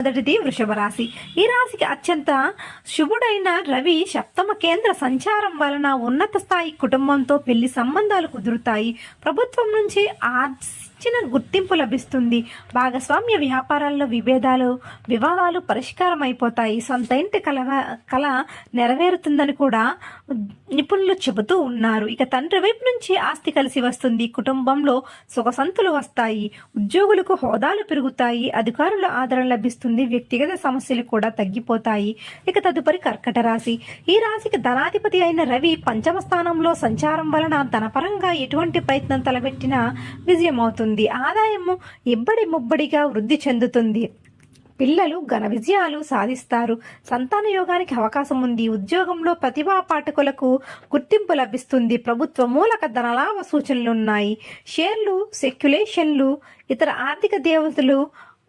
మొదటిది వృషభ రాశి. ఈ రాశికి అత్యంత శుభుడైన రవి సప్తమ కేంద్ర సంచారం వలన ఉన్నత స్థాయి కుటుంబంతో పెళ్ళి సంబంధాలు కుదురుతాయి. ప్రభుత్వం నుంచి ఇచ్చిన గుర్తింపు లభిస్తుంది. భాగస్వామ్య వ్యాపారాల్లో విభేదాలు వివాదాలు పరిష్కారం అయిపోతాయి సొంత ఇంటి కల కళ నెరవేరుతుందని కూడా నిపుణులు చెబుతూ ఉన్నారు. ఇక తండ్రి వైపు నుంచి ఆస్తి కలిసి వస్తుంది. కుటుంబంలో సుఖసంతులు వస్తాయి. ఉద్యోగులకు హోదాలు పెరుగుతాయి. అధికారుల ఆదరణ లభిస్తుంది. వ్యక్తిగత సమస్యలు కూడా తగ్గిపోతాయి. ఇక తదుపరి కర్కట రాశి. ఈ రాశికి ధనాధిపతి అయిన రవి పంచమ స్థానంలో సంచారం వలన ధనపరంగా ఎటువంటి ప్రయత్నం తలపెట్టినా పెరుగుతుంది ఆదాయము ఇబ్బడి ముబ్బడిగా వృద్ధి చెందుతుంది. పిల్లలు ఘన విజయాలు సాధిస్తారు. సంతాన యోగానికి అవకాశం ఉంది. ఉద్యోగంలో ప్రతిభా పాఠకులకు గుర్తింపు లభిస్తుంది. ప్రభుత్వ మూలక ధనలాభ సూచనలున్నాయి షేర్లు సెక్యులేషన్లు ఇతర ఆర్థిక దేవతలు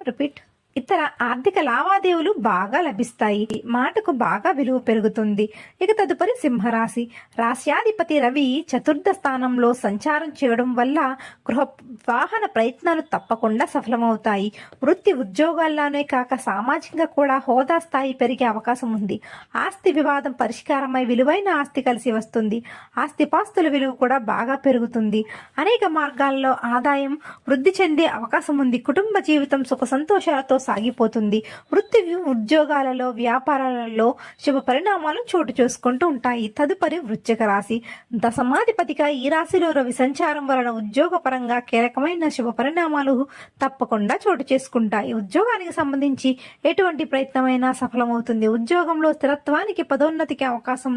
రిపీట్ ఇతర ఆర్థిక లావాదేవీలు బాగా లభిస్తాయి. మాటకు బాగా విలువ పెరుగుతుంది. ఇక తదుపరి సింహరాశి. రాశ్యాధిపతి రవి చతుర్థ స్థానంలో సంచారం చేయడం వల్ల గృహ వాహన ప్రయత్నాలు తప్పకుండా సఫలమవుతాయి. వృత్తి ఉద్యోగాల్లోనే కాక సామాజికంగా కూడా హోదా స్థాయి పెరిగే అవకాశం ఉంది. ఆస్తి వివాదం పరిష్కారమై విలువైన ఆస్తి కలిసి వస్తుంది. ఆస్తిపాస్తుల విలువ కూడా బాగా పెరుగుతుంది. అనేక మార్గాల్లో ఆదాయం వృద్ధి చెందే అవకాశం ఉంది. కుటుంబ జీవితం సుఖ సంతోషాలతో సాగిపోతుంది. వృత్తి ఉద్యోగాలలో వ్యాపారాలలో శుభ పరిణామాలు చోటు చేసుకుంటూ ఉంటాయి. తదుపరి వృశ్చిక రాశి. దశమాధిపతిగా ఈ రాశిలో రవి సంచారం వలన ఉద్యోగపరంగా కీలకమైన శుభ పరిణామాలు తప్పకుండా చోటు చేసుకుంటాయి. ఉద్యోగానికి సంబంధించి ఎటువంటి ప్రయత్నమైనా సఫలమవుతుంది. ఉద్యోగంలో స్థిరత్వానికి పదోన్నతికి అవకాశం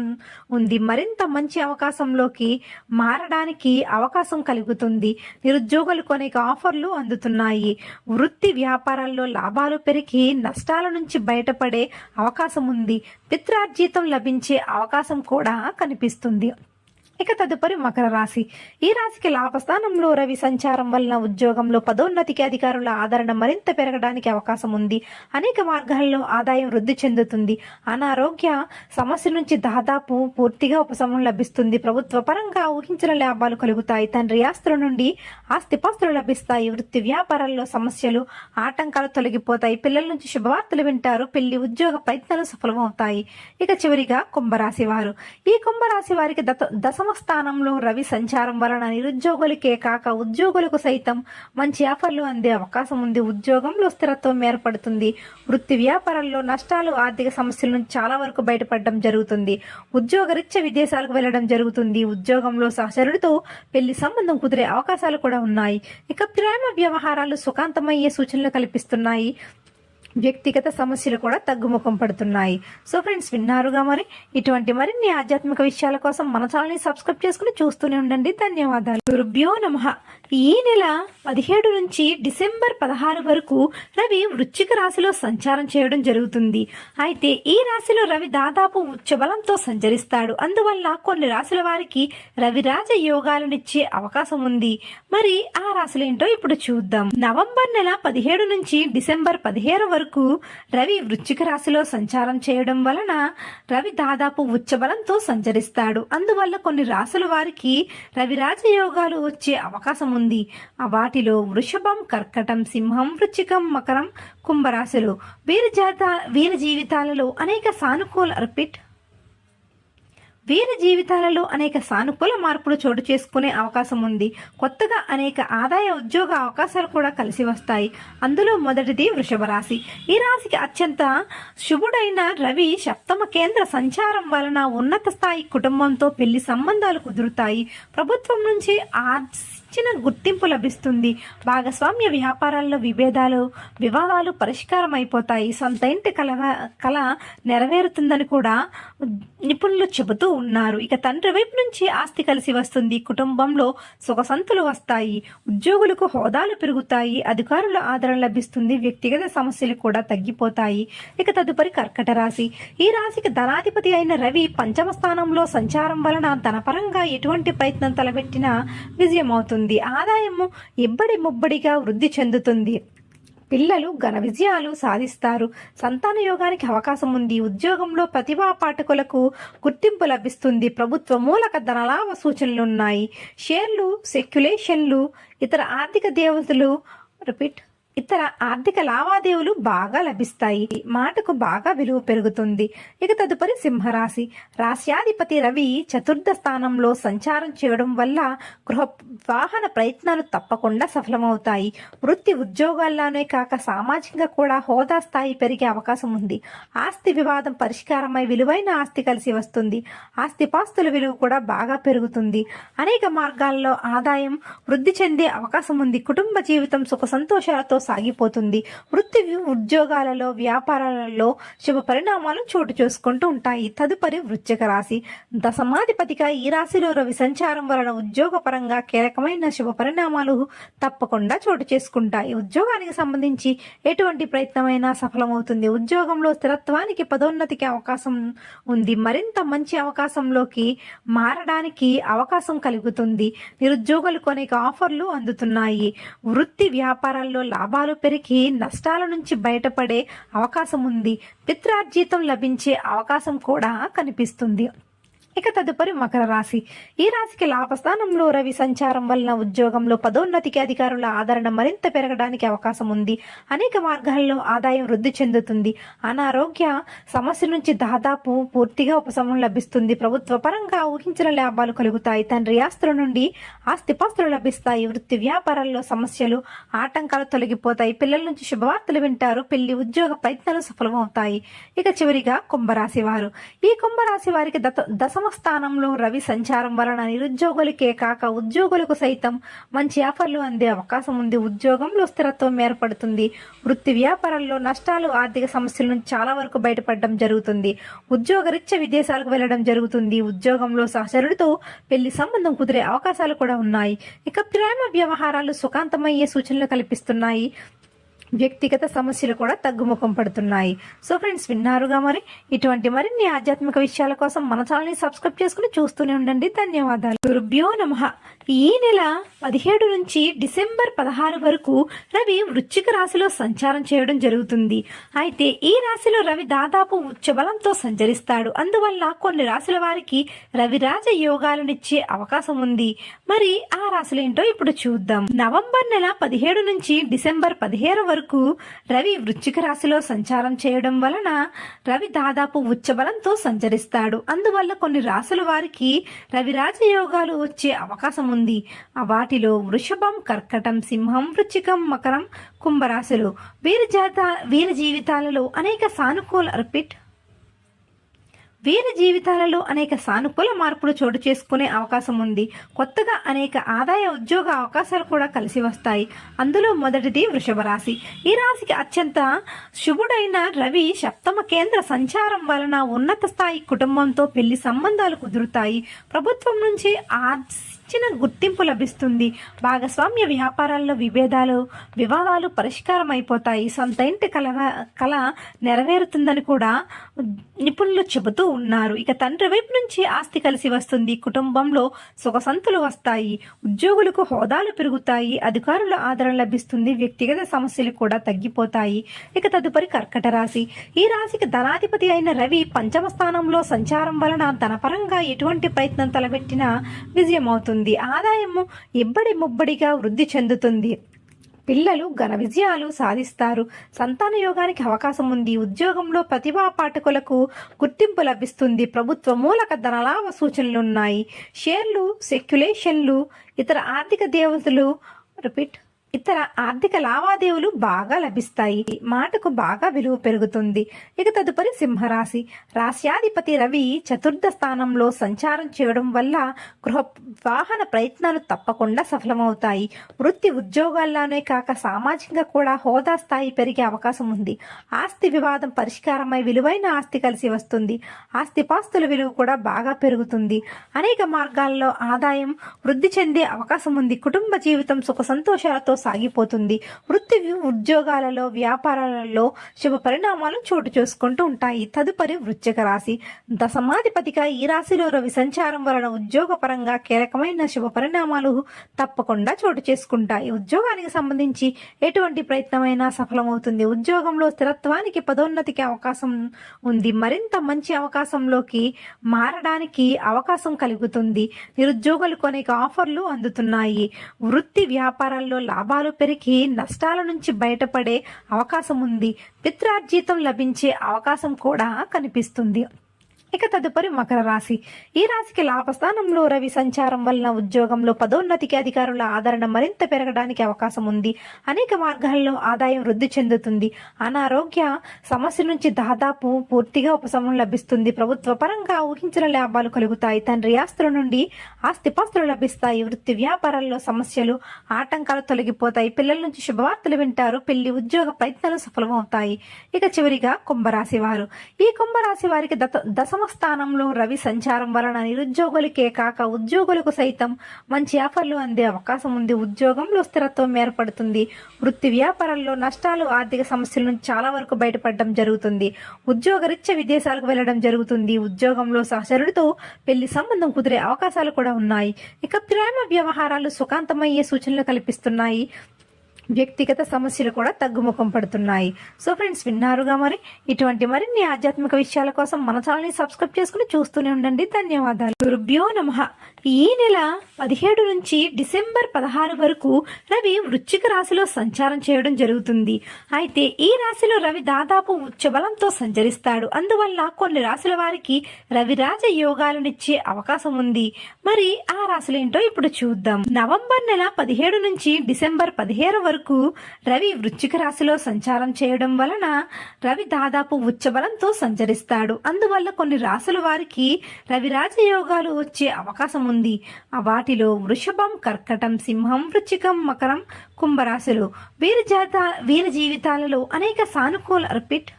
ఉంది. మరింత మంచి అవకాశంలోకి మారడానికి అవకాశం కలుగుతుంది. నిరుద్యోగులకు అనేక ఆఫర్లు అందుతున్నాయి. వృత్తి వ్యాపారాల్లో లాభాలు పెరిగి నష్టాల నుంచి బయటపడే అవకాశం ఉంది. పిత్రార్జితం లభించే అవకాశం కూడా కనిపిస్తుంది. ఇక తదుపరి మకర రాశి. ఈ రాశికి లాభస్థానంలో రవి సంచారం వలన ఉద్యోగంలో పదోన్నతికి అధికారుల ఆదరణ మరింత పెరగడానికి అవకాశం ఉంది. అనేక మార్గాల్లో ఆదాయం వృద్ధి చెందుతుంది. అనారోగ్య సమస్య నుంచి దాదాపు పూర్తిగా ఉపశమనం లభిస్తుంది. ప్రభుత్వ పరంగా ఊహించిన లాభాలు కలుగుతాయి. తండ్రి ఆస్తుల నుండి ఆస్తిపాస్తులు లభిస్తాయి. వృత్తి వ్యాపారాల్లో సమస్యలు ఆటంకాలు తొలగిపోతాయి. పిల్లల నుంచి శుభవార్తలు వింటారు. పెళ్ళి ఉద్యోగ ప్రయత్నాలు సఫలమవుతాయి. ఇక చివరిగా కుంభరాశి వారు. ఈ కుంభరాశి వారికి దత దశమ స్థానంలో రవి సంచారం వలన నిరుద్యోగులకే కాక ఉద్యోగులకు సైతం మంచి ఆఫర్లు అందే అవకాశం ఉంది. ఉద్యోగంలో స్థిరత్వం ఏర్పడుతుంది. వృత్తి వ్యాపారాల్లో నష్టాలు ఆర్థిక సమస్యల నుంచి చాలా వరకు బయటపడడం జరుగుతుంది. ఉద్యోగరీత్యా విదేశాలకు వెళ్ళడం జరుగుతుంది. ఉద్యోగంలో సహచరుడితో పెళ్ళి సంబంధం కుదిరే అవకాశాలు కూడా ఉన్నాయి. ఇక ప్రేమ వ్యవహారాలు సుఖాంతమయ్యే సూచనలు కల్పిస్తున్నాయి. వ్యక్తిగత సమస్యలు కూడా తగ్గుముఖం పడుతున్నాయి. సో ఫ్రెండ్స్ విన్నారుగా మరి? ఇటువంటి మరిన్ని ఆధ్యాత్మిక విషయాల కోసం మన ఛానల్ని సబ్స్క్రైబ్ చేసుకుని చూస్తూనే ఉండండి. ధన్యవాదాలు. గురుభ్యో నమ. ఈ నెల పదిహేడు నుంచి డిసెంబర్ పదహారు వరకు రవి వృశ్చిక రాశిలో సంచారం చేయడం జరుగుతుంది. అయితే ఈ రాశిలో రవి దాదాపు ఉచ్చబలంతో సంచరిస్తాడు. అందువల్ల కొన్ని రాశుల వారికి రవి రాజ యోగాలనిచ్చే అవకాశం ఉంది. మరి ఆ రాశులేంటో ఇప్పుడు చూద్దాం. నవంబర్ నెల పదిహేడు నుంచి డిసెంబర్ పదిహేను వరకు రవి వృశ్చిక రాశిలో సంచారం చేయడం వలన రవి దాదాపు ఉచ్చబలంతో సంచరిస్తాడు. అందువల్ల కొన్ని రాశుల వారికి రవి రాజయోగాలు వచ్చే అవకాశం ఉంది. ఆ వాటిలో వృషభం కర్కటం సింహం వృచ్చికం మకరం కుంభరాశులు వీరి జాత వీరి జీవితాలలో అనేక సానుకూల రిపీట్ వీరి జీవితాలలో అనేక సానుకూల మార్పులు చోటు చేసుకునే అవకాశం ఉంది. కొత్తగా అనేక ఆదాయ ఉద్యోగ అవకాశాలు కూడా కలిసి వస్తాయి. అందులో మొదటిది వృషభ రాశి. ఈ రాశికి అత్యంత శుభుడైన రవి సప్తమ కేంద్ర సంచారం వలన ఉన్నత స్థాయి కుటుంబంతో పెళ్ళి సంబంధాలు కుదురుతాయి. ప్రభుత్వం నుంచి ఇచ్చిన గుర్తింపు లభిస్తుంది. భాగస్వామ్య వ్యాపారాల్లో విభేదాలు వివాదాలు పరిష్కారం అయిపోతాయి సొంత ఇంటి కల కళ నెరవేరుతుందని కూడా నిపుణులు చెబుతూ ఉన్నారు. ఇక తండ్రి వైపు నుంచి ఆస్తి కలిసి వస్తుంది. కుటుంబంలో సుఖసంతులు వస్తాయి. ఉద్యోగులకు హోదాలు పెరుగుతాయి. అధికారుల ఆదరణ లభిస్తుంది. వ్యక్తిగత సమస్యలు కూడా తగ్గిపోతాయి. ఇక తదుపరి కర్కట రాశి. ఈ రాశికి ధనాధిపతి అయిన రవి పంచమ స్థానంలో సంచారం వలన ధనపరంగా ఎటువంటి ప్రయత్నం తలపెట్టినా విజయమవుతుంది ఆదాయము ఇబ్బడి ముబ్బడిగా వృద్ధి చెందుతుంది. పిల్లలు ఘన విజయాలు సాధిస్తారు. సంతాన యోగానికి అవకాశం ఉంది. ఉద్యోగంలో ప్రతిభా పాఠకులకు గుర్తింపు లభిస్తుంది. ప్రభుత్వ మూలక ధనలాభ సూచనలున్నాయి షేర్లు సెక్యులేషన్లు ఇతర ఆర్థిక దేవతలు రిపీట్ ఇతర ఆర్థిక లావాదేవీలు బాగా లభిస్తాయి. మాటకు బాగా విలువ పెరుగుతుంది. ఇక తదుపరి సింహరాశి. రాశ్యాధిపతి రవి చతుర్థ స్థానంలో సంచారం చేయడం వల్ల గృహ వాహన ప్రయత్నాలు తప్పకుండా సఫలమవుతాయి. వృత్తి ఉద్యోగాల్లోనే కాక సామాజికంగా కూడా హోదా స్థాయి పెరిగే అవకాశం ఉంది. ఆస్తి వివాదం పరిష్కారమై విలువైన ఆస్తి కలిసి వస్తుంది. ఆస్తిపాస్తుల విలువ కూడా బాగా పెరుగుతుంది. అనేక మార్గాల్లో ఆదాయం వృద్ధి చెందే అవకాశం ఉంది. కుటుంబ జీవితం సుఖ సంతోషాలతో సాగిపోతుంది. వృత్తి ఉద్యోగాలలో వ్యాపారాలలో శుభ పరిణామాలు చోటు చేసుకుంటూ ఉంటాయి. తదుపరి వృశ్చిక రాశి. దశమాధిపతిగా ఈ రాశిలో రవి సంచారం వలన ఉద్యోగపరంగా కీలకమైన శుభ పరిణామాలు తప్పకుండా చోటు చేసుకుంటాయి. ఉద్యోగానికి సంబంధించి ఎటువంటి ప్రయత్నమైనా సఫలమవుతుంది. ఉద్యోగంలో స్థిరత్వానికి పదోన్నతికి అవకాశం ఉంది. మరింత మంచి అవకాశంలోకి మారడానికి అవకాశం కలుగుతుంది. నిరుద్యోగులకు అనేక ఆఫర్లు అందుతున్నాయి. వృత్తి వ్యాపారాల్లో లాభాలు పెరిగి నష్టాల నుంచి బయటపడే అవకాశం ఉంది. పిత్రార్జితం లభించే అవకాశం కూడా కనిపిస్తుంది. ఇక తదుపరి మకర రాశి. ఈ రాశికి లాభస్థానంలో రవి సంచారం వలన ఉద్యోగంలో పదోన్నతికి అధికారుల ఆదరణ మరింత పెరగడానికి అవకాశం ఉంది. అనేక మార్గాల్లో ఆదాయం వృద్ధి చెందుతుంది. అనారోగ్య సమస్య నుంచి దాదాపు పూర్తిగా ఉపశమనం లభిస్తుంది. ప్రభుత్వ పరంగా ఊహించిన లాభాలు కలుగుతాయి. తండ్రి ఆస్తుల నుండి ఆస్తిపాస్తులు లభిస్తాయి. వృత్తి వ్యాపారాల్లో సమస్యలు ఆటంకాలు తొలగిపోతాయి. పిల్లల నుంచి శుభవార్తలు వింటారు. పెళ్ళి ఉద్యోగ ప్రయత్నాలు సఫలమవుతాయి. ఇక చివరిగా కుంభరాశి వారు. ఈ కుంభరాశి వారికి దశమ దశమ స్థానంలో రవి సంచారం వలన నిరుద్యోగులకే కాక ఉద్యోగులకు సైతం మంచి ఆఫర్లు అందే అవకాశం ఉంది. ఉద్యోగంలో స్థిరత్వం ఏర్పడుతుంది. వృత్తి వ్యాపారాల్లో నష్టాలు ఆర్థిక సమస్యల నుంచి చాలా వరకు బయటపడడం జరుగుతుంది. ఉద్యోగరీత్యా విదేశాలకు వెళ్ళడం జరుగుతుంది. ఉద్యోగంలో సహచరుడితో పెళ్ళి సంబంధం కుదిరే అవకాశాలు కూడా ఉన్నాయి. ఇక ప్రేమ వ్యవహారాలు సుఖాంతమయ్యే సూచనలు కల్పిస్తున్నాయి. వ్యక్తిగత సమస్యలు కూడా తగ్గుముఖం పడుతున్నాయి. సో ఫ్రెండ్స్ విన్నారుగా మరి? ఇటువంటి మరిన్ని ఆధ్యాత్మిక విషయాల కోసం మన ఛానల్ని సబ్స్క్రైబ్ చేసుకుని చూస్తూనే ఉండండి. ధన్యవాదాలు. గురుభ్యో నమ. ఈ నెల పదిహేడు నుంచి డిసెంబర్ పదహారు వరకు రవి వృశ్చిక రాశిలో సంచారం చేయడం జరుగుతుంది. అయితే ఈ రాశిలో రవి దాదాపు ఉచ్చబలంతో సంచరిస్తాడు. అందువల్ల కొన్ని రాశుల వారికి రవిరాజ యోగాలనిచ్చే అవకాశం ఉంది. మరి ఆ రాశులు ఏంటో ఇప్పుడు చూద్దాం. నవంబర్ నెల పదిహేడు నుంచి డిసెంబర్ పదిహేను వరకు రవి వృశ్చిక రాశిలో సంచారం చేయడం వలన రవి దాదాపు ఉచ్చబలంతో సంచరిస్తాడు. అందువల్ల కొన్ని రాశుల వారికి రవి రాజయోగాలు వచ్చే అవకాశం ఉంది. ఆ వాటిలో వృషభం కర్కటం సింహం వృచ్చికం మకరం కుంభరాశులు. వీరి జాత వీరి జీవితాలలో అనేక సానుకూల రిపీట్ వీరి జీవితాలలో అనేక సానుకూల మార్పులు చోటు చేసుకునే అవకాశం ఉంది. కొత్తగా అనేక ఆదాయ ఉద్యోగ అవకాశాలు కూడా కలిసి వస్తాయి. అందులో మొదటిది వృషభ రాశి. ఈ రాశికి అత్యంత శుభుడైన రవి సప్తమ కేంద్ర సంచారం వలన ఉన్నత స్థాయి కుటుంబంతో పెళ్ళి సంబంధాలు కుదురుతాయి. ప్రభుత్వం నుంచి చిన్న గుర్తింపు లభిస్తుంది. భాగస్వామ్య వ్యాపారాల్లో విభేదాలు వివాదాలు పరిష్కారం అయిపోతాయి సొంత ఇంటి కల కళ నెరవేరుతుందని కూడా నిపుణులు చెబుతూ ఉన్నారు. ఇక తండ్రి వైపు నుంచి ఆస్తి కలిసి వస్తుంది. కుటుంబంలో సుఖసంతులు వస్తాయి. ఉద్యోగులకు హోదాలు పెరుగుతాయి. అధికారుల ఆదరణ లభిస్తుంది. వ్యక్తిగత సమస్యలు కూడా తగ్గిపోతాయి. ఇక తదుపరి కర్కట రాశి. ఈ రాశికి ధనాధిపతి అయిన రవి పంచమ స్థానంలో సంచారం వలన ధనపరంగా ఎటువంటి ప్రయత్నం తలబెట్టినా విజయం పెరుగుతుంది ఆదాయము ఇబ్బడి ముబ్బడిగా వృద్ధి చెందుతుంది. పిల్లలు ఘన విజయాలు సాధిస్తారు. సంతాన యోగానికి అవకాశం ఉంది. ఉద్యోగంలో ప్రతిభా పాఠకులకు గుర్తింపు లభిస్తుంది. ప్రభుత్వ మూలక ధనలాభ సూచనలు ఉన్నాయి. షేర్లు సెక్యులేషన్లు ఇతర ఆర్థిక దేవతలు రిపీట్ ఇతర ఆర్థిక లావాదేవీలు బాగా లభిస్తాయి. మాటకు బాగా విలువ పెరుగుతుంది. ఇక తదుపరి సింహరాశి. రాశ్యాధిపతి రవి చతుర్థ స్థానంలో సంచారం చేయడం వల్ల గృహ వాహన ప్రయత్నాలు తప్పకుండా సఫలమవుతాయి. వృత్తి ఉద్యోగాల్లోనే కాక సామాజికంగా కూడా హోదా స్థాయి పెరిగే అవకాశం ఉంది. ఆస్తి వివాదం పరిష్కారమై విలువైన ఆస్తి కలిసి వస్తుంది. ఆస్తిపాస్తుల విలువ కూడా బాగా పెరుగుతుంది. అనేక మార్గాల్లో ఆదాయం వృద్ధి చెందే అవకాశం ఉంది. కుటుంబ జీవితం సుఖ సంతోషాలతో సాగిపోతుంది. వృత్తి ఉద్యోగాలలో వ్యాపారాలలో శుభ పరిణామాలు చోటు చేసుకుంటూ ఉంటాయి. తదుపరి వృశ్చిక రాశి. దశమాధిపతిగా ఈ రాశిలో రవి సంచారం వలన ఉద్యోగపరంగా కీలకమైన శుభ పరిణామాలు తప్పకుండా చోటు చేసుకుంటాయి. ఉద్యోగానికి సంబంధించి ఎటువంటి ప్రయత్నమైనా సఫలమవుతుంది. ఉద్యోగంలో స్థిరత్వానికి పదోన్నతికి అవకాశం ఉంది. మరింత మంచి అవకాశంలోకి మారడానికి అవకాశం కలుగుతుంది. నిరుద్యోగులకు అనేక ఆఫర్లు అందుతున్నాయి. వృత్తి వ్యాపారాల్లో లాభ లాభాలు పెరిగి నష్టాల నుంచి బయటపడే అవకాశం ఉంది. పిత్రార్జితం లభించే అవకాశం కూడా కనిపిస్తుంది. ఇక తదుపరి మకర రాశి. ఈ రాశికి లాభస్థానంలో రవి సంచారం వలన ఉద్యోగంలో పదోన్నతికి అధికారుల ఆదరణ మరింత పెరగడానికి అవకాశం ఉంది. అనేక మార్గాల్లో ఆదాయం వృద్ధి చెందుతుంది. అనారోగ్య సమస్య నుంచి దాదాపు పూర్తిగా ఉపశమనం లభిస్తుంది. ప్రభుత్వ పరంగా ఊహించిన లాభాలు కలుగుతాయి. తండ్రి ఆస్తుల నుండి ఆస్తిపాస్తులు లభిస్తాయి. వృత్తి వ్యాపారాల్లో సమస్యలు ఆటంకాలు తొలగిపోతాయి. పిల్లల నుంచి శుభవార్తలు వింటారు. పెళ్ళి ఉద్యోగ ప్రయత్నాలు సఫలమవుతాయి. ఇక చివరిగా కుంభరాశి వారు. ఈ కుంభరాశి వారికి దశ దశమ స్థానంలో రవి సంచారం వలన నిరుద్యోగులకే కాక ఉద్యోగులకు సైతం మంచి ఆఫర్లు అందే అవకాశం ఉంది. ఉద్యోగంలో స్థిరత్వం ఏర్పడుతుంది. వృత్తి వ్యాపారాల్లో నష్టాలు ఆర్థిక సమస్యల నుంచి చాలా వరకు బయటపడడం జరుగుతుంది. ఉద్యోగరీత్యా విదేశాలకు వెళ్ళడం జరుగుతుంది. ఉద్యోగంలో సహచరుడితో పెళ్ళి సంబంధం కుదిరే అవకాశాలు కూడా ఉన్నాయి. ఇక ప్రేమ వ్యవహారాలు సుఖాంతమయ్యే సూచనలు కల్పిస్తున్నాయి. వ్యక్తిగత సమస్యలు కూడా తగ్గుముఖం పడుతున్నాయి. సో ఫ్రెండ్స్ విన్నారుగా మరి? ఇటువంటి మరిన్ని ఆధ్యాత్మిక విషయాల కోసం మన ఛానల్ని సబ్స్క్రైబ్ చేసుకుని చూస్తూనే ఉండండి. ధన్యవాదాలు. గురుభ్యో నమ. ఈ నెల పదిహేడు నుంచి డిసెంబర్ పదహారు వరకు రవి వృశ్చిక రాశిలో సంచారం చేయడం జరుగుతుంది. అయితే ఈ రాశిలో రవి దాదాపు ఉచ్చబలంతో సంచరిస్తాడు. అందువల్ల కొన్ని రాశుల వారికి రవి రాజ యోగాలనిచ్చే అవకాశం ఉంది. మరి ఆ రాశులేంటో ఇప్పుడు చూద్దాం. నవంబర్ నెల పదిహేడు నుంచి డిసెంబర్ పదిహేను వరకు రవి వృశ్చిక రాశిలో సంచారం చేయడం వలన రవి దాదాపు ఉచ్చబలంతో సంచరిస్తాడు. అందువల్ల కొన్ని రాశుల వారికి రవి రాజయోగాలు వచ్చే అవకాశం ఉంది. వాటిలో వృషభం కర్కటం సింహం వృచ్చికం మకరం కుంభరాశులు వీరి జాత వీరి జీవితాలలో అనేక సానుకూల రిపీట్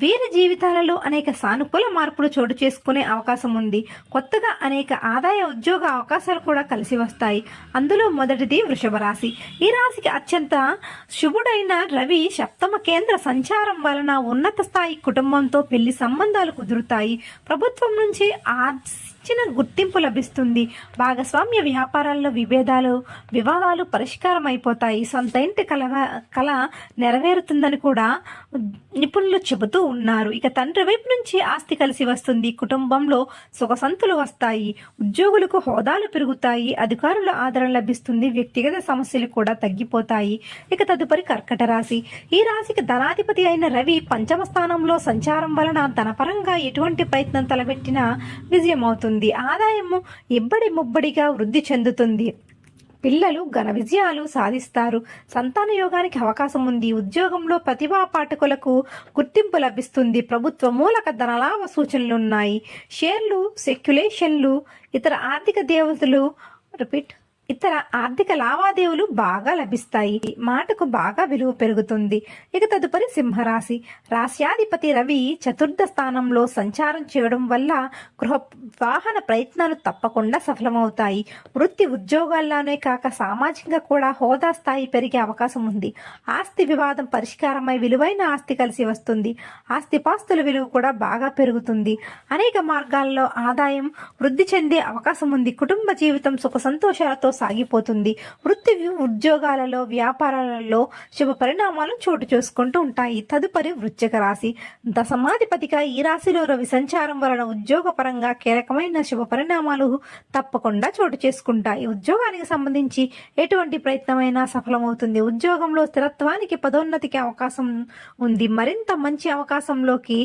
వీరి జీవితాలలో అనేక సానుకూల మార్పులు చోటు చేసుకునే అవకాశం ఉంది. కొత్తగా అనేక ఆదాయ ఉద్యోగ అవకాశాలు కూడా కలిసి వస్తాయి. అందులో మొదటిది వృషభ రాశి. ఈ రాశికి అత్యంత శుభుడైన రవి సప్తమ కేంద్ర సంచారం వలన ఉన్నత స్థాయి కుటుంబంతో పెళ్ళి సంబంధాలు కుదురుతాయి. ప్రభుత్వం నుంచి ఇచ్చిన గుర్తింపు లభిస్తుంది. భాగస్వామ్య వ్యాపారాల్లో విభేదాలు వివాదాలు పరిష్కారం అయిపోతాయి సొంత ఇంటి కల కళ నెరవేరుతుందని కూడా నిపుణులు చెబుతూ ఉన్నారు. ఇక తండ్రి వైపు నుంచి ఆస్తి కలిసి వస్తుంది. కుటుంబంలో సుఖసంతులు వస్తాయి. ఉద్యోగులకు హోదాలు పెరుగుతాయి. అధికారుల ఆదరణ లభిస్తుంది. వ్యక్తిగత సమస్యలు కూడా తగ్గిపోతాయి. ఇక తదుపరి కర్కట రాశి. ఈ రాశికి ధనాధిపతి అయిన రవి పంచమ స్థానంలో సంచారం వలన ధనపరంగా ఎటువంటి ప్రయత్నం తలపెట్టినా పెరుగుతుంది ఆదాయము ఇబ్బడి ముబ్బడిగా వృద్ధి చెందుతుంది. పిల్లలు ఘన విజయాలు సాధిస్తారు. సంతాన యోగానికి అవకాశం ఉంది. ఉద్యోగంలో ప్రతిభా పాఠకులకు గుర్తింపు లభిస్తుంది. ప్రభుత్వ మూలక ధనలాభ సూచనలున్నాయి షేర్లు సెక్యులేషన్లు ఇతర ఆర్థిక దేవతలు రిపీట్ ఇతర ఆర్థిక లావాదేవీలు బాగా లభిస్తాయి. మాటకు బాగా విలువ పెరుగుతుంది. ఇక తదుపరి సింహరాశి. రాశ్యాధిపతి రవి చతుర్థ స్థానంలో సంచారం చేయడం వల్ల గృహ వాహన ప్రయత్నాలు తప్పకుండా సఫలమవుతాయి. వృత్తి ఉద్యోగాల్లోనే కాక సామాజికంగా కూడా హోదా స్థాయి పెరిగే అవకాశం ఉంది. ఆస్తి వివాదం పరిష్కారమై విలువైన ఆస్తి కలిసి వస్తుంది. ఆస్తిపాస్తుల విలువ కూడా బాగా పెరుగుతుంది. అనేక మార్గాల్లో ఆదాయం వృద్ధి చెందే అవకాశం ఉంది. కుటుంబ జీవితం సుఖ సంతోషాలతో సాగిపోతుంది. వృత్తి ఉద్యోగాలలో వ్యాపారాలలో శుభ పరిణామాలు చోటు చేసుకుంటూ ఉంటాయి. తదుపరి వృశ్చిక రాశి. దశమాధిపతిగా ఈ రాశిలో రవి సంచారం వలన ఉద్యోగపరంగా కీలకమైన శుభ పరిణామాలు తప్పకుండా చోటు చేసుకుంటాయి. ఉద్యోగానికి సంబంధించి ఎటువంటి ప్రయత్నమైనా సఫలమవుతుంది. ఉద్యోగంలో స్థిరత్వానికి పదోన్నతికి అవకాశం ఉంది. మరింత మంచి అవకాశంలోకి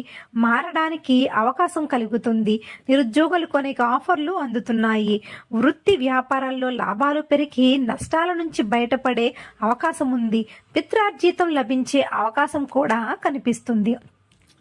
మారడానికి అవకాశం కలుగుతుంది. నిరుద్యోగులకు అనేక ఆఫర్లు అందుతున్నాయి. వృత్తి వ్యాపారాల్లో లాభాలు పెరిగి నష్టాల నుంచి బయటపడే అవకాశం ఉంది. పిత్రార్జితం లభించే అవకాశం కూడా కనిపిస్తుంది.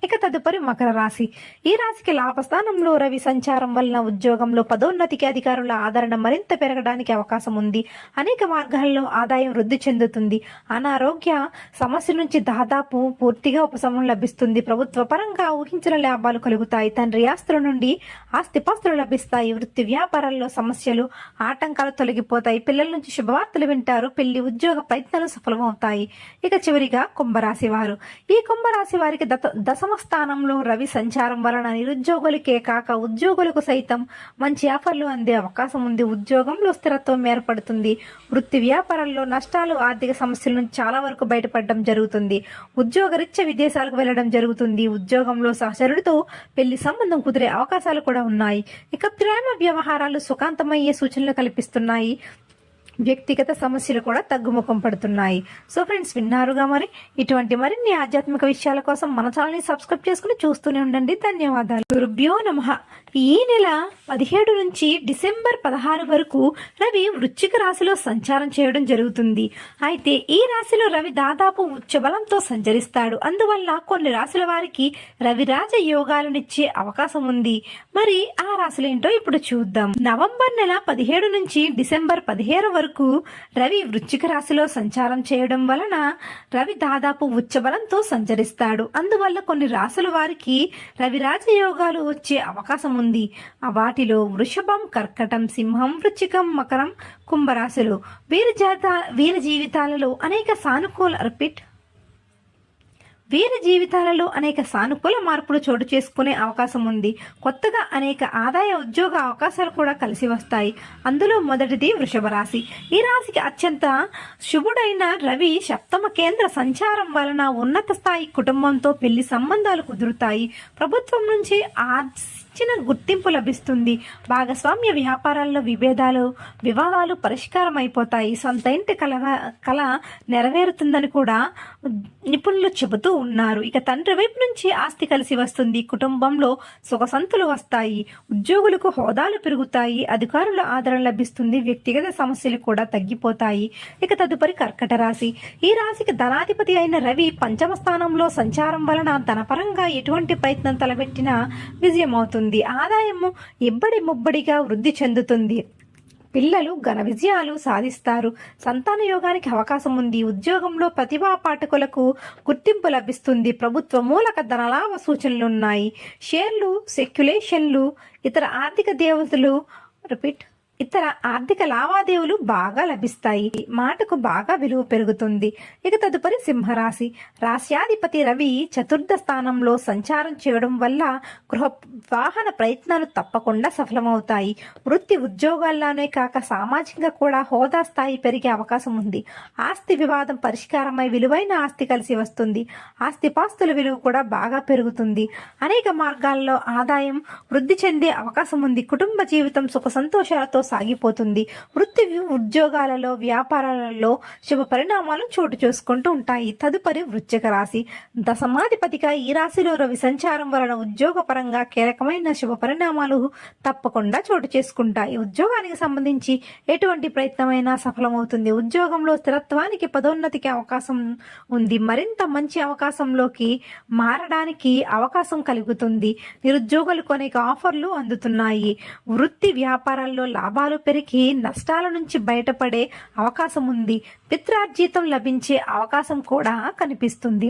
ఇక తదుపరి మకర రాశి. ఈ రాశికి లాభస్థానంలో రవి సంచారం వలన ఉద్యోగంలో పదోన్నతికి అధికారుల ఆదరణ మరింత పెరగడానికి అవకాశం ఉంది. అనేక మార్గాల్లో ఆదాయం వృద్ధి చెందుతుంది. అనారోగ్య సమస్య నుంచి దాదాపు పూర్తిగా ఉపశమనం లభిస్తుంది. ప్రభుత్వ పరంగా ఊహించిన లాభాలు కలుగుతాయి. తండ్రి ఆస్తుల నుండి ఆస్తిపాస్తులు లభిస్తాయి. వృత్తి వ్యాపారాల్లో సమస్యలు ఆటంకాలు తొలగిపోతాయి. పిల్లల నుంచి శుభవార్తలు వింటారు. పెళ్ళి ఉద్యోగ ప్రయత్నాలు సఫలమవుతాయి. ఇక చివరిగా కుంభరాశి వారు. ఈ కుంభరాశి వారికి దత దశమ స్థానంలో రవి సంచారం వలన నిరుద్యోగులకే కాక ఉద్యోగులకు సైతం మంచి ఆఫర్లు అందే అవకాశం ఉంది. ఉద్యోగంలో స్థిరత్వం ఏర్పడుతుంది. వృత్తి వ్యాపారాల్లో నష్టాలు ఆర్థిక సమస్యల నుంచి చాలా వరకు బయటపడడం జరుగుతుంది. ఉద్యోగరీత్యా విదేశాలకు వెళ్ళడం జరుగుతుంది. ఉద్యోగంలో సహచరుడితో పెళ్ళి సంబంధం కుదిరే అవకాశాలు కూడా ఉన్నాయి. ఇక ప్రేమ వ్యవహారాలు సుఖాంతమయ్యే సూచనలు కల్పిస్తున్నాయి. వ్యక్తిగత సమస్యలు కూడా తగ్గుముఖం పడుతున్నాయి. సో ఫ్రెండ్స్ విన్నారుగా మరి? ఇటువంటి మరిన్ని ఆధ్యాత్మిక విషయాల కోసం మన ఛానల్ని సబ్స్క్రైబ్ చేసుకుని చూస్తూనే ఉండండి. ధన్యవాదాలు. గురుభ్యో నమ. ఈ నెల పదిహేడు నుంచి డిసెంబర్ పదహారు వరకు రవి వృశ్చిక రాశిలో సంచారం చేయడం జరుగుతుంది. అయితే ఈ రాశిలో రవి దాదాపు ఉచ్చబలంతో సంచరిస్తాడు. అందువల్ల కొన్ని రాశుల వారికి రవి రాజ యోగాలనిచ్చే అవకాశం ఉంది. మరి ఆ రాశులు ఏంటో ఇప్పుడు చూద్దాం. నవంబర్ నెల పదిహేడు నుంచి డిసెంబర్ పదిహేను వరకు రవి వృశ్చిక రాశిలో సంచారం చేయడం వలన రవి దాదాపు ఉచ్చబలంతో సంచరిస్తాడు. అందువల్ల కొన్ని రాశుల వారికి రవి రాజయోగాలు వచ్చే అవకాశం ఉంది. ఆ వాటిలో వృషభం కర్కటం సింహం వృచ్చికం మకరం కుంభరాశులు వీరి జాత వీరి జీవితాలలో అనేక సానుకూల అర్పిట్ వీరి జీవితాలలో అనేక సానుకూల మార్పులు చోటు చేసుకునే అవకాశం ఉంది. కొత్తగా అనేక ఆదాయ ఉద్యోగ అవకాశాలు కూడా కలిసి వస్తాయి. అందులో మొదటిది వృషభ రాశి. ఈ రాశికి అత్యంత శుభుడైన రవి సప్తమ కేంద్ర సంచారం వలన ఉన్నత స్థాయి కుటుంబంతో పెళ్ళి సంబంధాలు కుదురుతాయి. ప్రభుత్వం నుంచి ఇచ్చిన గుర్తింపు లభిస్తుంది. భాగస్వామ్య వ్యాపారాల్లో విభేదాలు వివాదాలు పరిష్కారం అయిపోతాయి సొంత ఇంటి కల కళ నెరవేరుతుందని కూడా నిపుణులు చెబుతూ ఉన్నారు. ఇక తండ్రి వైపు నుంచి ఆస్తి కలిసి వస్తుంది. కుటుంబంలో సుఖసంతులు వస్తాయి. ఉద్యోగులకు హోదాలు పెరుగుతాయి. అధికారుల ఆదరణ లభిస్తుంది. వ్యక్తిగత సమస్యలు కూడా తగ్గిపోతాయి. ఇక తదుపరి కర్కట రాశి. ఈ రాశికి ధనాధిపతి అయిన రవి పంచమ స్థానంలో సంచారం వలన ధనపరంగా ఎటువంటి ప్రయత్నం తలబెట్టినా విజయం అవుతుంది ఆదాయము ఇబ్బడి ముబ్బడిగా వృద్ధి చెందుతుంది. పిల్లలు ఘన విజయాలు సాధిస్తారు. సంతాన యోగానికి అవకాశం ఉంది. ఉద్యోగంలో ప్రతిభా పాఠకులకు గుర్తింపు లభిస్తుంది. ప్రభుత్వ మూలక ధనలాభ సూచనలున్నాయి షేర్లు సెక్యులేషన్లు ఇతర ఆర్థిక దేవతలు రిపీట్ ఇతర ఆర్థిక లావాదేవీలు బాగా లభిస్తాయి. మాటకు బాగా విలువ పెరుగుతుంది. ఇక తదుపరి సింహరాశి. రాశ్యాధిపతి రవి చతుర్థ స్థానంలో సంచారం చేయడం వల్ల గృహ వాహన ప్రయత్నాలు తప్పకుండా సఫలమవుతాయి. వృత్తి ఉద్యోగాల్లోనే కాక సామాజికంగా కూడా హోదా స్థాయి పెరిగే అవకాశం ఉంది. ఆస్తి వివాదం పరిష్కారమై విలువైన ఆస్తి కలిసి వస్తుంది. ఆస్తిపాస్తుల విలువ కూడా బాగా పెరుగుతుంది. అనేక మార్గాల్లో ఆదాయం వృద్ధి చెందే అవకాశం ఉంది. కుటుంబ జీవితం సుఖ సంతోషాలతో సాగిపోతుంది. వృత్తి ఉద్యోగాలలో వ్యాపారాలలో శుభ పరిణామాలు చోటు చేసుకుంటూ ఉంటాయి. తదుపరి వృశ్చిక రాశి. దశమాధిపతిగా ఈ రాశిలో రవి సంచారం వలన ఉద్యోగపరంగా కీలకమైన శుభ పరిణామాలు తప్పకుండా చోటు చేసుకుంటాయి. ఉద్యోగానికి సంబంధించి ఎటువంటి ప్రయత్నమైనా సఫలమవుతుంది. ఉద్యోగంలో స్థిరత్వానికి పదోన్నతికి అవకాశం ఉంది. మరింత మంచి అవకాశంలోకి మారడానికి అవకాశం కలుగుతుంది. నిరుద్యోగులకు అనేక ఆఫర్లు అందుతున్నాయి. వృత్తి వ్యాపారాల్లో లాభాలు పెరిగి నష్టాల నుంచి బయటపడే అవకాశం ఉంది. పిత్రార్జితం లభించే అవకాశం కూడా కనిపిస్తుంది.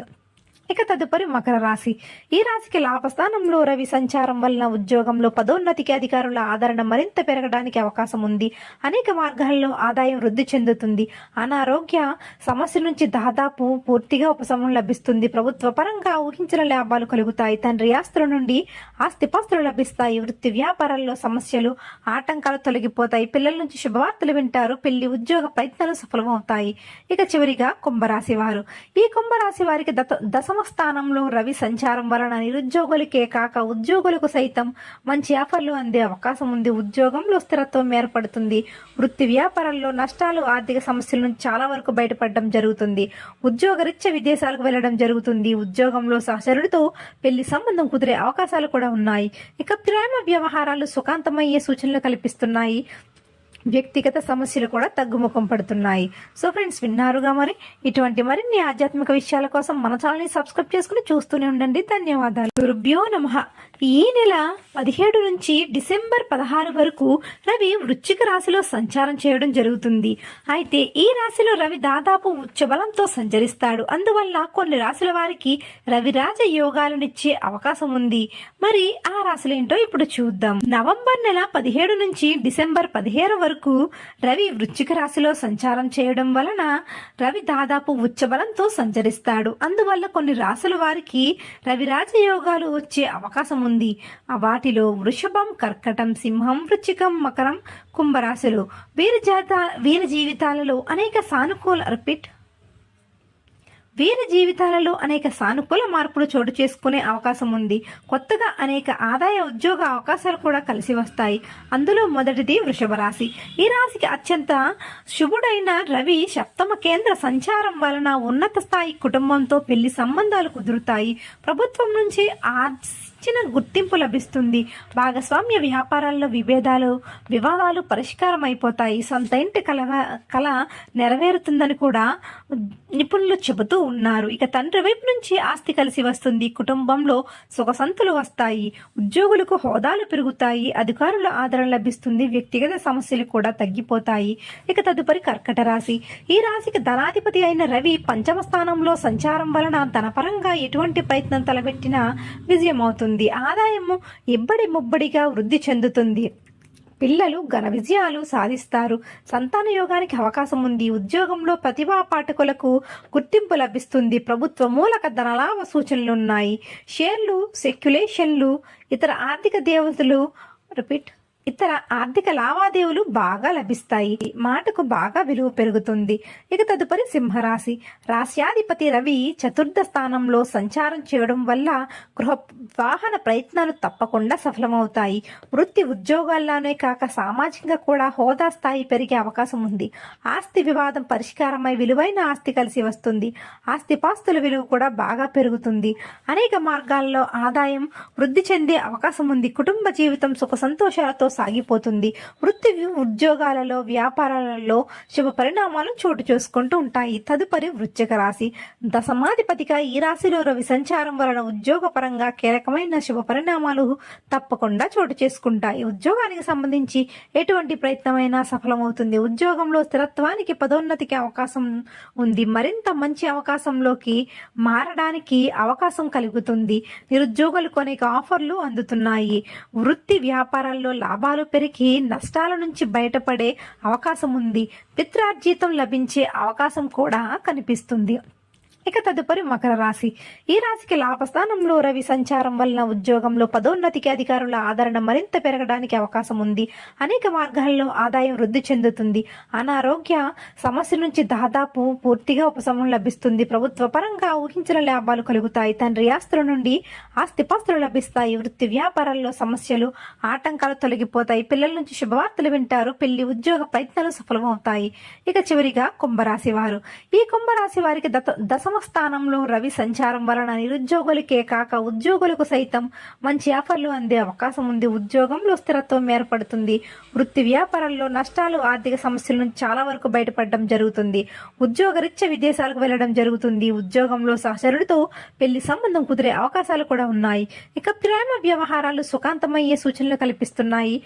ఇక తదుపరి మకర రాశి. ఈ రాశికి లాభస్థానంలో రవి సంచారం వలన ఉద్యోగంలో పదోన్నతికి అధికారుల ఆదరణ మరింత పెరగడానికి అవకాశం ఉంది. అనేక మార్గాల్లో ఆదాయం వృద్ధి చెందుతుంది. అనారోగ్య సమస్య నుంచి దాదాపు పూర్తిగా ఉపశమనం లభిస్తుంది. ప్రభుత్వ పరంగా ఊహించిన లాభాలు కలుగుతాయి. తండ్రి ఆస్తుల నుండి ఆస్తిపాస్తులు లభిస్తాయి. వృత్తి వ్యాపారాల్లో సమస్యలు ఆటంకాలు తొలగిపోతాయి. పిల్లల నుంచి శుభవార్తలు వింటారు. పెళ్ళి ఉద్యోగ ప్రయత్నాలు సఫలమవుతాయి. ఇక చివరిగా కుంభరాశి వారు. ఈ కుంభరాశి వారికి దశమ దశమ స్థానంలో రవి సంచారం వలన నిరుద్యోగులకే కాక ఉద్యోగులకు సైతం మంచి ఆఫర్లు అందే అవకాశం ఉంది. ఉద్యోగంలో స్థిరత్వం ఏర్పడుతుంది. వృత్తి వ్యాపారాల్లో నష్టాలు ఆర్థిక సమస్యల నుంచి చాలా వరకు బయటపడడం జరుగుతుంది. ఉద్యోగరీత్యా విదేశాలకు వెళ్ళడం జరుగుతుంది. ఉద్యోగంలో సహచరుడితో పెళ్ళి సంబంధం కుదిరే అవకాశాలు కూడా ఉన్నాయి. ఇక ప్రేమ వ్యవహారాలు సుఖాంతమయ్యే సూచనలు కల్పిస్తున్నాయి. వ్యక్తిగత సమస్యలు కూడా తగ్గుముఖం పడుతున్నాయి. సో ఫ్రెండ్స్ విన్నారుగా మరి? ఇటువంటి మరిన్ని ఆధ్యాత్మిక విషయాల కోసం మన ఛానల్ని సబ్స్క్రైబ్ చేసుకుని చూస్తూనే ఉండండి. ధన్యవాదాలు. గురుభ్యో నమ. ఈ నెల పదిహేడు నుంచి డిసెంబర్ పదహారు వరకు రవి వృశ్చిక రాశిలో సంచారం చేయడం జరుగుతుంది. అయితే ఈ రాశిలో రవి దాదాపు ఉచ్చబలంతో సంచరిస్తాడు. అందువల్ల కొన్ని రాశుల వారికి రవి రాజ యోగాలనిచ్చే అవకాశం ఉంది. మరి ఆ రాశులు ఏంటో ఇప్పుడు చూద్దాం. నవంబర్ నెల పదిహేడు నుంచి డిసెంబర్ పదిహేను వరకు రవి వృశ్చిక రాశిలో సంచారం చేయడం వలన రవి దాదాపు ఉచ్చబలంతో సంచరిస్తాడు. అందువల్ల కొన్ని రాశుల వారికి రవి రాజయోగాలు వచ్చే అవకాశం ఉంది. ఆ వాటిలో వృషభం కర్కటం సింహం వృచ్చికం మకరం కుంభరాశులు. వీరి జాత వీరి జీవితాలలో అనేక సానుకూల రిపీట్ వీరి జీవితాలలో అనేక సానుకూల మార్పులు చోటు చేసుకునే అవకాశం ఉంది. కొత్తగా అనేక ఆదాయ ఉద్యోగ అవకాశాలు కూడా కలిసి వస్తాయి. అందులో మొదటిది వృషభ రాశి. ఈ రాశికి అత్యంత శుభుడైన రవి సప్తమ కేంద్ర సంచారం వలన ఉన్నత స్థాయి కుటుంబంతో పెళ్ళి సంబంధాలు కుదురుతాయి. ప్రభుత్వం నుంచి చిన్న గుర్తింపు లభిస్తుంది. భాగస్వామ్య వ్యాపారాల్లో విభేదాలు వివాదాలు పరిష్కారం అయిపోతాయి సొంత ఇంటి కల కళ నెరవేరుతుందని కూడా నిపుణులు చెబుతూ ఉన్నారు. ఇక తండ్రి వైపు నుంచి ఆస్తి కలిసి వస్తుంది. కుటుంబంలో సుఖసంతులు వస్తాయి. ఉద్యోగులకు హోదాలు పెరుగుతాయి. అధికారుల ఆదరణ లభిస్తుంది. వ్యక్తిగత సమస్యలు కూడా తగ్గిపోతాయి. ఇక తదుపరి కర్కట రాశి. ఈ రాశికి ధనాధిపతి అయిన రవి పంచమ స్థానంలో సంచారం వలన ధనపరంగా ఎటువంటి ప్రయత్నం తలబెట్టినా విజయం పెరుగుతుంది ఆదాయము ఇబ్బడి ముబ్బడిగా వృద్ధి చెందుతుంది. పిల్లలు ఘన విజయాలు సాధిస్తారు. సంతాన యోగానికి అవకాశం ఉంది. ఉద్యోగంలో ప్రతిభా పాఠకులకు గుర్తింపు లభిస్తుంది. ప్రభుత్వ మూలక ధనలాభ సూచనలు ఉన్నాయి. షేర్లు సెక్యులేషన్లు ఇతర ఆర్థిక దేవతలు రిపీట్ ఇతర ఆర్థిక లావాదేవీలు బాగా లభిస్తాయి. మాటకు బాగా విలువ పెరుగుతుంది. ఇక తదుపరి సింహరాశి. రాశ్యాధిపతి రవి చతుర్థ స్థానంలో సంచారం చేయడం వల్ల గృహ వాహన ప్రయత్నాలు తప్పకుండా సఫలమవుతాయి. వృత్తి ఉద్యోగాల్లోనే కాక సామాజికంగా కూడా హోదా స్థాయి పెరిగే అవకాశం ఉంది. ఆస్తి వివాదం పరిష్కారమై విలువైన ఆస్తి కలిసి వస్తుంది. ఆస్తిపాస్తుల విలువ కూడా బాగా పెరుగుతుంది. అనేక మార్గాల్లో ఆదాయం వృద్ధి చెందే అవకాశం ఉంది. కుటుంబ జీవితం సుఖ సంతోషాలతో సాగిపోతుంది. వృత్తి ఉద్యోగాలలో వ్యాపారాలలో శుభ పరిణామాలు చోటు చేసుకుంటూ ఉంటాయి. తదుపరి వృశ్చిక రాశి. దశమాధిపతిగా ఈ రాశిలో రవి సంచారం వలన ఉద్యోగపరంగా కీలకమైన శుభ పరిణామాలు తప్పకుండా చోటు చేసుకుంటాయి. ఉద్యోగానికి సంబంధించి ఎటువంటి ప్రయత్నమైనా సఫలమవుతుంది. ఉద్యోగంలో స్థిరత్వానికి పదోన్నతికి అవకాశం ఉంది. మరింత మంచి అవకాశంలోకి మారడానికి అవకాశం కలుగుతుంది. నిరుద్యోగులకు అనేక ఆఫర్లు అందుతున్నాయి. వృత్తి వ్యాపారాల్లో లాభాలు పెరిగి నష్టాల నుంచి బయటపడే అవకాశం ఉంది. పిత్రార్జితం లభించే అవకాశం కూడా కనిపిస్తుంది. ఇక తదుపరి మకర రాశి. ఈ రాశికి లాభస్థానంలో రవి సంచారం వలన ఉద్యోగంలో పదోన్నతికి అధికారుల ఆదరణ మరింత పెరగడానికి అవకాశం ఉంది. అనేక మార్గాల్లో ఆదాయం వృద్ధి చెందుతుంది. అనారోగ్య సమస్య నుంచి దాదాపు పూర్తిగా ఉపశమనం లభిస్తుంది. ప్రభుత్వ పరంగా ఊహించిన లాభాలు కలుగుతాయి. తండ్రి ఆస్తుల నుండి ఆస్తిపాస్తులు లభిస్తాయి. వృత్తి వ్యాపారాల్లో సమస్యలు ఆటంకాలు తొలగిపోతాయి. పిల్లల నుంచి శుభవార్తలు వింటారు. పెళ్ళి ఉద్యోగ ప్రయత్నాలు సఫలమవుతాయి. ఇక చివరిగా కుంభరాశి వారు. ఈ కుంభరాశి వారికి దత స్థానంలో రవి సంచారం వలన నిరుద్యోగులకే కాక ఉద్యోగులకు సైతం మంచి ఆఫర్లు అందే అవకాశం ఉంది. ఉద్యోగంలో స్థిరత్వం ఏర్పడుతుంది. వృత్తి వ్యాపారాల్లో నష్టాలు ఆర్థిక సమస్యల నుంచి చాలా వరకు బయటపడడం జరుగుతుంది. ఉద్యోగరీత్యా విదేశాలకు వెళ్ళడం జరుగుతుంది. ఉద్యోగంలో సహచరుడితో పెళ్ళి సంబంధం కుదిరే అవకాశాలు కూడా ఉన్నాయి. ఇక ప్రేమ వ్యవహారాలు సుఖాంతమయ్యే సూచనలు కల్పిస్తున్నాయి.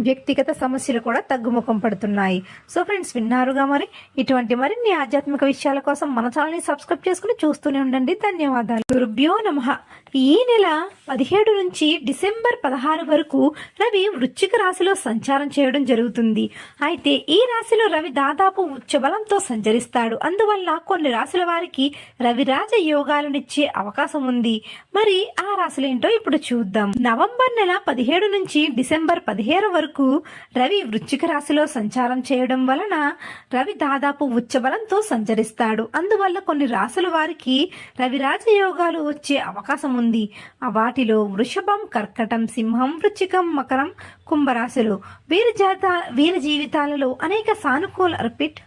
వ్యక్తిగత సమస్యలు కూడా తగ్గుముఖం పడుతున్నాయి. సో ఫ్రెండ్స్ విన్నారుగా మరి? ఇటువంటి మరిన్ని ఆధ్యాత్మిక విషయాల కోసం మన ఛానల్ని సబ్స్క్రైబ్ చేసుకుని చూస్తూనే ఉండండి. ధన్యవాదాలు. గురుభ్యో నమ. ఈ నెల పదిహేడు నుంచి డిసెంబర్ పదహారు వరకు రవి వృశ్చిక రాశిలో సంచారం చేయడం జరుగుతుంది. అయితే ఈ రాశిలో రవి దాదాపు ఉచ్చబలంతో సంచరిస్తాడు. అందువల్ల కొన్ని రాశుల వారికి రవి రాజ యోగాలనిచ్చే అవకాశం ఉంది. మరి ఆ రాశులు ఏంటో ఇప్పుడు చూద్దాం. నవంబర్ నెల పదిహేడు నుంచి డిసెంబర్ పదిహేను వరకు రవి వృశ్చిక రాశిలో సంచారం చేయడం వలన రవి దాదాపు ఉచ్చబలంతో సంచరిస్తాడు. అందువల్ల కొన్ని రాశుల వారికి రవి రాజయోగాలు వచ్చే అవకాశం ఉంది. ఆ వాటిలో వృషభం కర్కటం సింహం వృచ్చికం మకరం కుంభరాశులు. వీరి జాత వీరి జీవితాలలో అనేక సానుకూల రిపీట్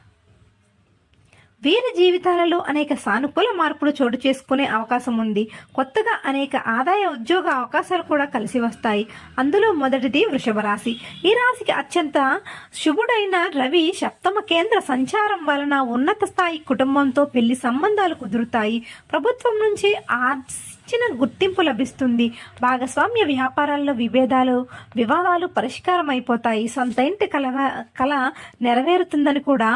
వీరి జీవితాలలో అనేక సానుకూల మార్పులు చోటు చేసుకునే అవకాశం ఉంది. కొత్తగా అనేక ఆదాయ ఉద్యోగ అవకాశాలు కూడా కలిసి వస్తాయి. అందులో మొదటిది వృషభ రాశి. ఈ రాశికి అత్యంత శుభుడైన రవి సప్తమ కేంద్ర సంచారం వలన ఉన్నత స్థాయి కుటుంబంతో పెళ్ళి సంబంధాలు కుదురుతాయి. ప్రభుత్వం నుంచి ఇచ్చిన గుర్తింపు లభిస్తుంది. భాగస్వామ్య వ్యాపారాల్లో విభేదాలు వివాదాలు పరిష్కారం అయిపోతాయి సొంత ఇంటి కల కళ నెరవేరుతుందని కూడా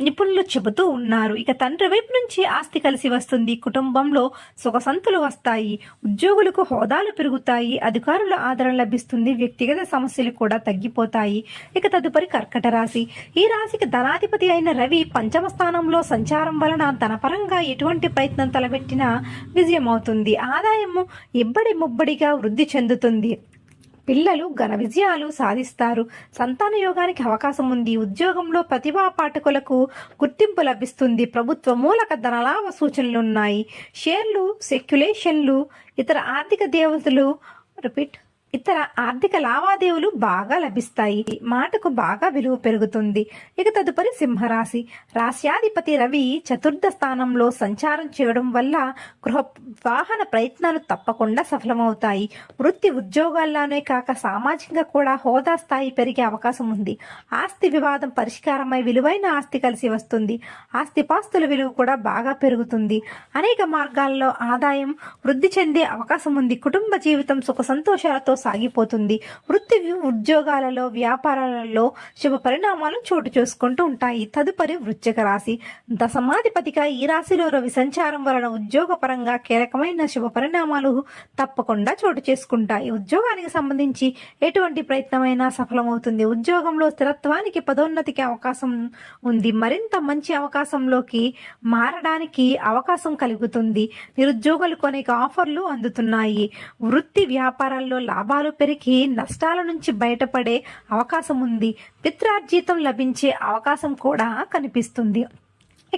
నిపుణులు చెబుతూ ఉన్నారు. ఇక తండ్రి వైపు నుంచి ఆస్తి కలిసి వస్తుంది. కుటుంబంలో సుఖసంతులు వస్తాయి. ఉద్యోగులకు హోదాలు పెరుగుతాయి. అధికారుల ఆదరణ లభిస్తుంది. వ్యక్తిగత సమస్యలు కూడా తగ్గిపోతాయి. ఇక తదుపరి కర్కట రాశి. ఈ రాశికి ధనాధిపతి అయిన రవి పంచమ స్థానంలో సంచారం వలన ధనపరంగా ఎటువంటి ప్రయత్నం తలబెట్టినా విజయం అవుతుంది ఆదాయము ఇబ్బడి ముబ్బడిగా వృద్ధి చెందుతుంది. పిల్లలు ఘన విజయాలు సాధిస్తారు. సంతాన యోగానికి అవకాశం ఉంది. ఉద్యోగంలో ప్రతిభా పాఠకులకు గుర్తింపు లభిస్తుంది. ప్రభుత్వ మూలక ధనలాభ సూచనలున్నాయి షేర్లు సెక్యులేషన్లు ఇతర ఆర్థిక దేవతలు రిపీట్ ఇతర ఆర్థిక లావాదేవీలు బాగా లభిస్తాయి. మాటకు బాగా విలువ పెరుగుతుంది. ఇక తదుపరి సింహరాశి. రాశ్యాధిపతి రవి చతుర్థ స్థానంలో సంచారం చేయడం వల్ల గృహ వాహన ప్రయత్నాలు తప్పకుండా సఫలమవుతాయి. వృత్తి ఉద్యోగాల్లోనే కాక సామాజికంగా కూడా హోదా స్థాయి పెరిగే అవకాశం ఉంది. ఆస్తి వివాదం పరిష్కారమై విలువైన ఆస్తి కలిసి వస్తుంది. ఆస్తిపాస్తుల విలువ కూడా బాగా పెరుగుతుంది. అనేక మార్గాల్లో ఆదాయం వృద్ధి చెందే అవకాశం ఉంది. కుటుంబ జీవితం సుఖ సంతోషాలతో సాగిపోతుంది. వృత్తి ఉద్యోగాలలో వ్యాపారాలలో శుభ పరిణామాలు చోటు చేసుకుంటూ ఉంటాయి. తదుపరి వృశ్చిక రాశి. దశమాధిపతిగా ఈ రాశిలో రవి సంచారం వలన ఉద్యోగపరంగా కీలకమైన శుభ పరిణామాలు తప్పకుండా చోటు చేసుకుంటాయి. ఉద్యోగానికి సంబంధించి ఎటువంటి ప్రయత్నమైనా సఫలమవుతుంది. ఉద్యోగంలో స్థిరత్వానికి పదోన్నతికి అవకాశం ఉంది. మరింత మంచి అవకాశంలోకి మారడానికి అవకాశం కలుగుతుంది. నిరుద్యోగులకు అనేక ఆఫర్లు అందుతున్నాయి. వృత్తి వ్యాపారాల్లో లాభాలు పెరిగి నష్టాల నుంచి బయటపడే అవకాశం ఉంది. పిత్రార్జితం లభించే అవకాశం కూడా కనిపిస్తుంది.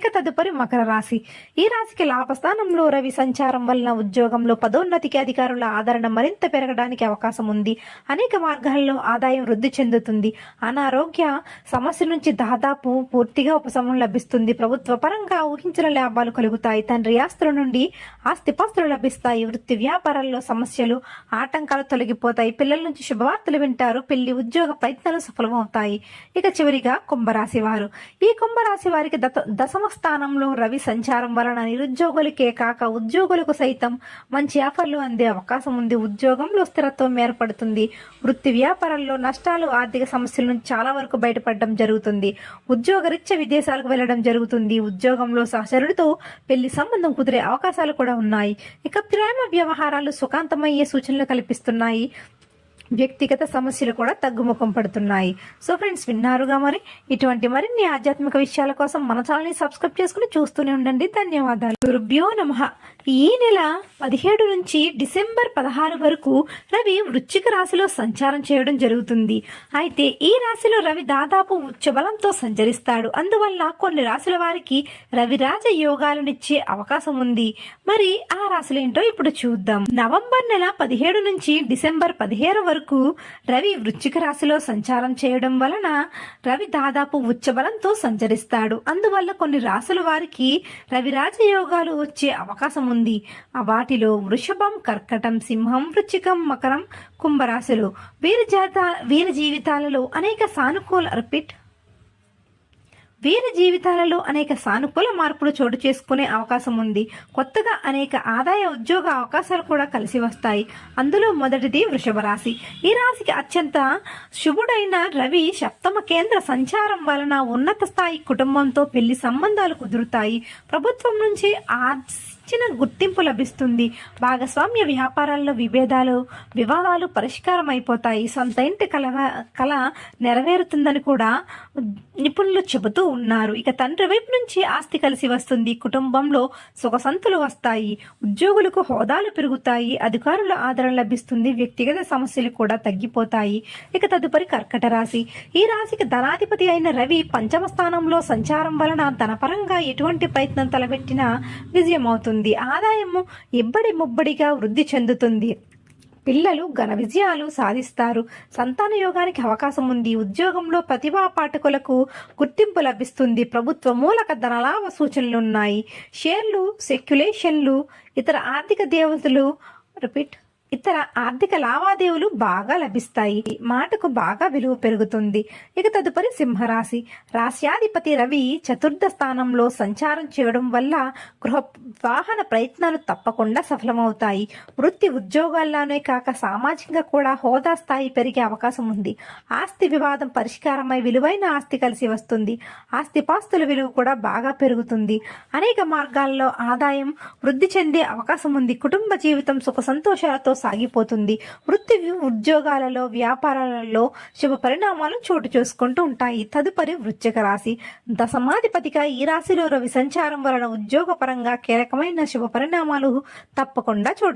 ఇక తదుపరి మకర రాశి. ఈ రాశికి లాభస్థానంలో రవి సంచారం వలన ఉద్యోగంలో పదోన్నతికి అధికారుల ఆదరణ మరింత పెరగడానికి అవకాశం ఉంది. అనేక మార్గాల్లో ఆదాయం వృద్ధి చెందుతుంది. అనారోగ్య సమస్య నుంచి దాదాపు పూర్తిగా ఉపశమనం లభిస్తుంది. ప్రభుత్వ పరంగా ఊహించిన లాభాలు కలుగుతాయి. తండ్రి ఆస్తుల నుండి ఆస్తిపాస్తులు లభిస్తాయి. వృత్తి వ్యాపారాల్లో సమస్యలు ఆటంకాలు తొలగిపోతాయి. పిల్లల నుంచి శుభవార్తలు వింటారు. పెళ్ళి ఉద్యోగ ప్రయత్నాలు సఫలమవుతాయి. ఇక చివరిగా కుంభరాశి వారు. ఈ కుంభరాశి వారికి దశమ స్థానంలో రవి సంచారం వలన నిరుద్యోగులకే కాక ఉద్యోగులకు సైతం మంచి ఆఫర్లు అందే అవకాశం ఉంది. ఉద్యోగంలో స్థిరత్వం ఏర్పడుతుంది. వృత్తి వ్యాపారాల్లో నష్టాలు ఆర్థిక సమస్యల నుంచి చాలా వరకు బయటపడడం జరుగుతుంది. ఉద్యోగరీత్యా విదేశాలకు వెళ్ళడం జరుగుతుంది. ఉద్యోగంలో సహచరుడితో పెళ్ళి సంబంధం కుదిరే అవకాశాలు కూడా ఉన్నాయి. ఇక ప్రేమ వ్యవహారాలు సుఖాంతమయ్యే సూచనలు కల్పిస్తున్నాయి. వ్యక్తిగత సమస్యలు కూడా తగ్గుముఖం పడుతున్నాయి. సో ఫ్రెండ్స్ విన్నారుగా మరి? ఇటువంటి మరిన్ని ఆధ్యాత్మిక విషయాల కోసం మన ఛానల్ని సబ్స్క్రైబ్ చేసుకుని చూస్తూనే ఉండండి. ధన్యవాదాలు. గురుభ్యో నమ. ఈ నెల పదిహేడు నుంచి డిసెంబర్ పదహారు వరకు రవి వృశ్చిక రాశిలో సంచారం చేయడం జరుగుతుంది. అయితే ఈ రాశిలో రవి దాదాపు ఉచ్చబలంతో సంచరిస్తాడు. అందువల్ల కొన్ని రాశుల వారికి రవి రాజ యోగాలనిచ్చే అవకాశం ఉంది. మరి ఆ రాశులు ఏంటో ఇప్పుడు చూద్దాం. నవంబర్ నెల పదిహేడు నుంచి డిసెంబర్ పదిహేను వరకు రవి వృశ్చిక రాశిలో సంచారం చేయడం వలన రవి దాదాపు ఉచ్చబలంతో సంచరిస్తాడు. అందువల్ల కొన్ని రాశుల వారికి రవి రాజయోగాలు వచ్చే అవకాశం ఉంది. ఆ వాటిలో వృషభం కర్కటం సింహం వృచ్చికం మకరం కుంభరాశులు వీరి జాత వీరి జీవితాలలో అనేక సానుకూల రిపీట్ వీరి జీవితాలలో అనేక సానుకూల మార్పులు చోటు చేసుకునే అవకాశం ఉంది. కొత్తగా అనేక ఆదాయ ఉద్యోగ అవకాశాలు కూడా కలిసి వస్తాయి. అందులో మొదటిది వృషభ రాశి. ఈ రాశికి అత్యంత శుభుడైన రవి సప్తమ కేంద్ర సంచారం వలన ఉన్నత స్థాయి కుటుంబంతో పెళ్ళి సంబంధాలు కుదురుతాయి. ప్రభుత్వం నుంచి ఇచ్చిన గుర్తింపు లభిస్తుంది. భాగస్వామ్య వ్యాపారాల్లో విభేదాలు వివాదాలు పరిష్కారం అయిపోతాయి సొంత ఇంటి కల కళ నెరవేరుతుందని కూడా నిపుణులు చెబుతూ ఉన్నారు. ఇక తండ్రి వైపు నుంచి ఆస్తి కలిసి వస్తుంది. కుటుంబంలో సుఖసంతులు వస్తాయి. ఉద్యోగులకు హోదాలు పెరుగుతాయి. అధికారుల ఆదరణ లభిస్తుంది. వ్యక్తిగత సమస్యలు కూడా తగ్గిపోతాయి. ఇక తదుపరి కర్కట రాశి. ఈ రాశికి ధనాధిపతి అయిన రవి పంచమ స్థానంలో సంచారం వలన ధనపరంగా ఎటువంటి ప్రయత్నం తలబెట్టినా విజయం అవుతుంది ఆదాయము ఇబ్బడి ముబ్బడిగా వృద్ధి చెందుతుంది. పిల్లలు ఘన విజయాలు సాధిస్తారు. సంతాన యోగానికి అవకాశం ఉంది. ఉద్యోగంలో ప్రతిభా పాఠకులకు గుర్తింపు లభిస్తుంది. ప్రభుత్వ మూలక ధనలాభ సూచనలున్నాయి షేర్లు సెక్యులేషన్లు ఇతర ఆర్థిక దేవతలు రిపీట్. ఇతర ఆర్థిక లావాదేవీలు బాగా లభిస్తాయి. మాటకు బాగా విలువ పెరుగుతుంది. ఇక తదుపరి సింహరాశి. రాశ్యాధిపతి రవి చతుర్థ స్థానంలో సంచారం చేయడం వల్ల గృహ వాహన ప్రయత్నాలు తప్పకుండా సఫలమవుతాయి. వృత్తి ఉద్యోగాల్లోనే కాక సామాజికంగా కూడా హోదా స్థాయి పెరిగే అవకాశం ఉంది. ఆస్తి వివాదం పరిష్కారమై విలువైన ఆస్తి కలిసి వస్తుంది. ఆస్తిపాస్తుల విలువ కూడా బాగా పెరుగుతుంది. అనేక మార్గాల్లో ఆదాయం వృద్ధి చెందే అవకాశం ఉంది. కుటుంబ జీవితం సుఖ సంతోషాలతో సాగిపోతుంది. వృత్తి ఉద్యోగాలలో వ్యాపారాలలో శుభ పరిణామాలు చోటు చేసుకుంటూ ఉంటాయి. తదుపరి వృశ్చిక రాశి. దశమాధిపతిగా ఈ రాశిలో రవి సంచారం వలన ఉద్యోగపరంగా కీలకమైన శుభ పరిణామాలు తప్పకుండా చోటు